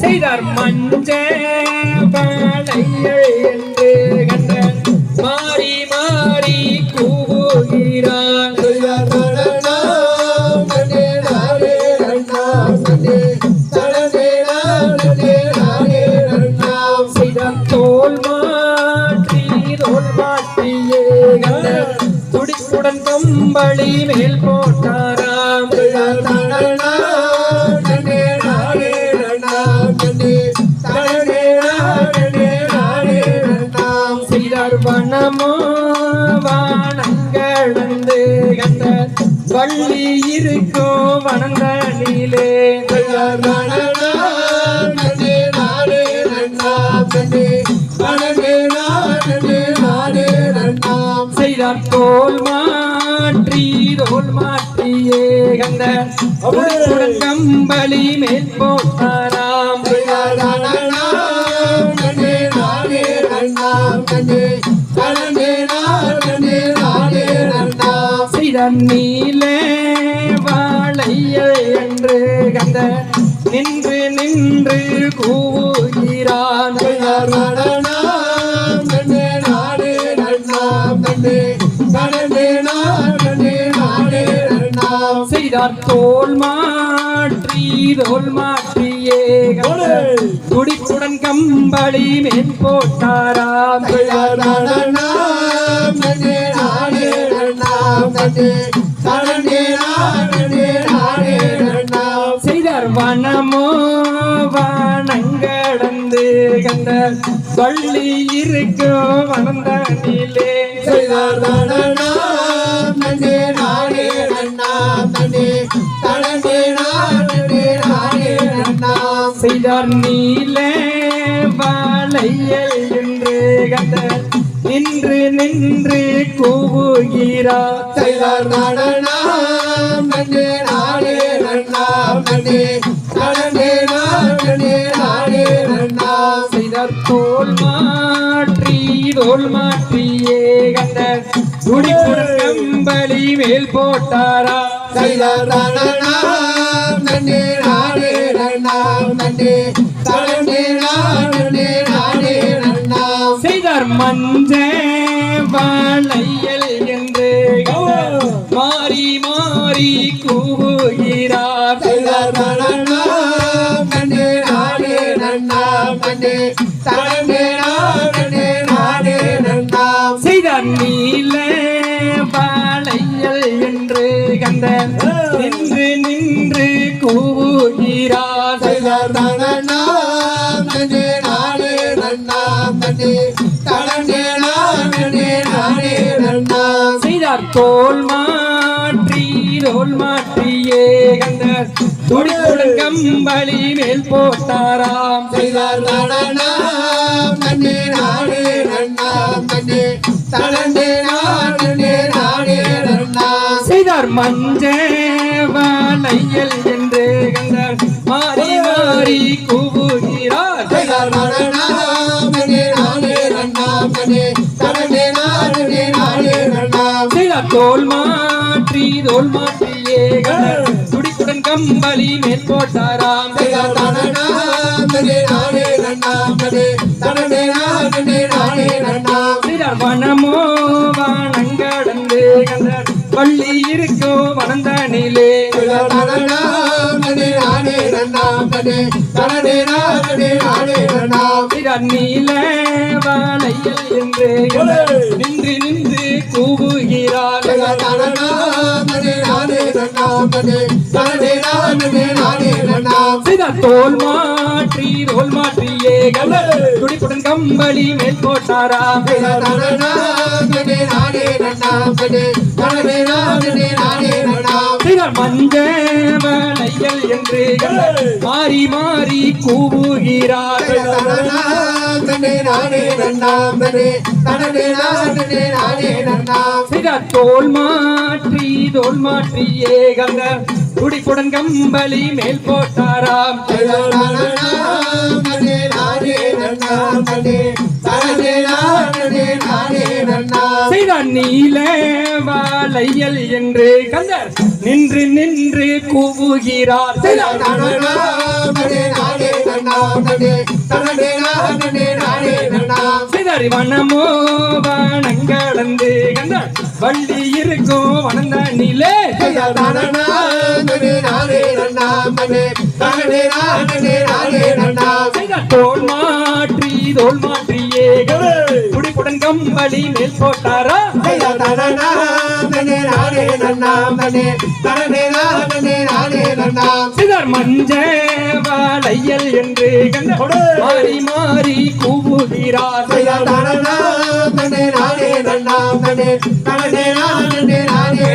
செய்தார் மஞ்ச பாளையை என்று கண்ட மாறி மாறி கூவுகிறான் செய்தார் தோல் மாற்றி தோல் மாற்றியே கண்ட துடிப்புடன் கம்பளி மே வள்ளி இருக்கோ வனந்தனிலே செய்தார் தோல் மாற்றி தோல் மாற்றியே கந்த. கம்பளி மேல் போட்டாராம். நீலே வாழையை என்று கண்ட நின்று நின்று கூவுகிறான். செய்தார் தோல் மாற்றி தோல் மாற்றியே துடிப்புடன் கம்பளி மேல் போட்டாராம். செய்தார் வனமோ வனங்களந்து கண்ட வள்ளி இருக்கோ வனந்தனிலே செய்தார் நீல வாழையை என்று கண்ட நின்று நின்று கூவுகிறார் செய்தார் நடனம் நன்னே நாடே நன்னாம் நன்னே நடனே நாடனே நாடே நன்னாம் செய்தார் தோல் மாற்றி தோல் மாற்றியே கண்ட துடிப்புடன் கம்பளி மேல் போட்டாரா. செய்தார் நடனம் நன்னே நாடே நன்னாம் நாடே நன்னாம் செய்தார் மஞ்ச வாழையல் என்று. மாறி மாறி கூவுகிறார். செய்தார் நீல வாழையல் என்று கண்ட நின்று நின்று கூவுகிறார். தோல் மாற்றி தோல் மாற்றியே கண்ட துடிப்புடன் கம்பளி மேல் போட்டாராம். செய்தார் நடனம் நன்னே நாடே நன்னாம் நன்னே நடனே நாடனே நாடே நன்னாம் செய்தார் மஞ்ச வாழையல் தோல் மாற்றி தோல் மாற்றியே துடிப்புடன் கம்பளி மேல் போட்டாராம். வனமோ வானங்கடந்து வள்ளி இருக்கோ வனந்தனிலே நீல வாழையல் என்று நின்று நின்று கூவுகிறார் தோல் மாற்றி தோல் மாற்றியே துடிப்புடன் கம்பளி மேல் போட்டாராம் செய்தார் என்று மாறி மாறி கூவுகிறார் தோல் மாற்றி தோல் மாற்றியே கண்ட துடிப்புடன் கம்பளி மேல் போட்டாராம். செய்தான் நீல வாழையல் என்று கந்தர் நின்று நின்று கூவுகிறார் செய்தாரி வனமோ வனங்களந்து கந்தர் வள்ளி இருக்கும் நன்னா செய்தார் தோல் மாற்றி தோல் மாற்றியே கந்தர் துடிப்புடன் கம்பளி மேல் போட்டாரா? நானே நானே நானே சிதர் மஞ்ச வாழையல் என்று மாறி மாறி கூவுகிறார். நானே நன்னே தனனே நானே நானே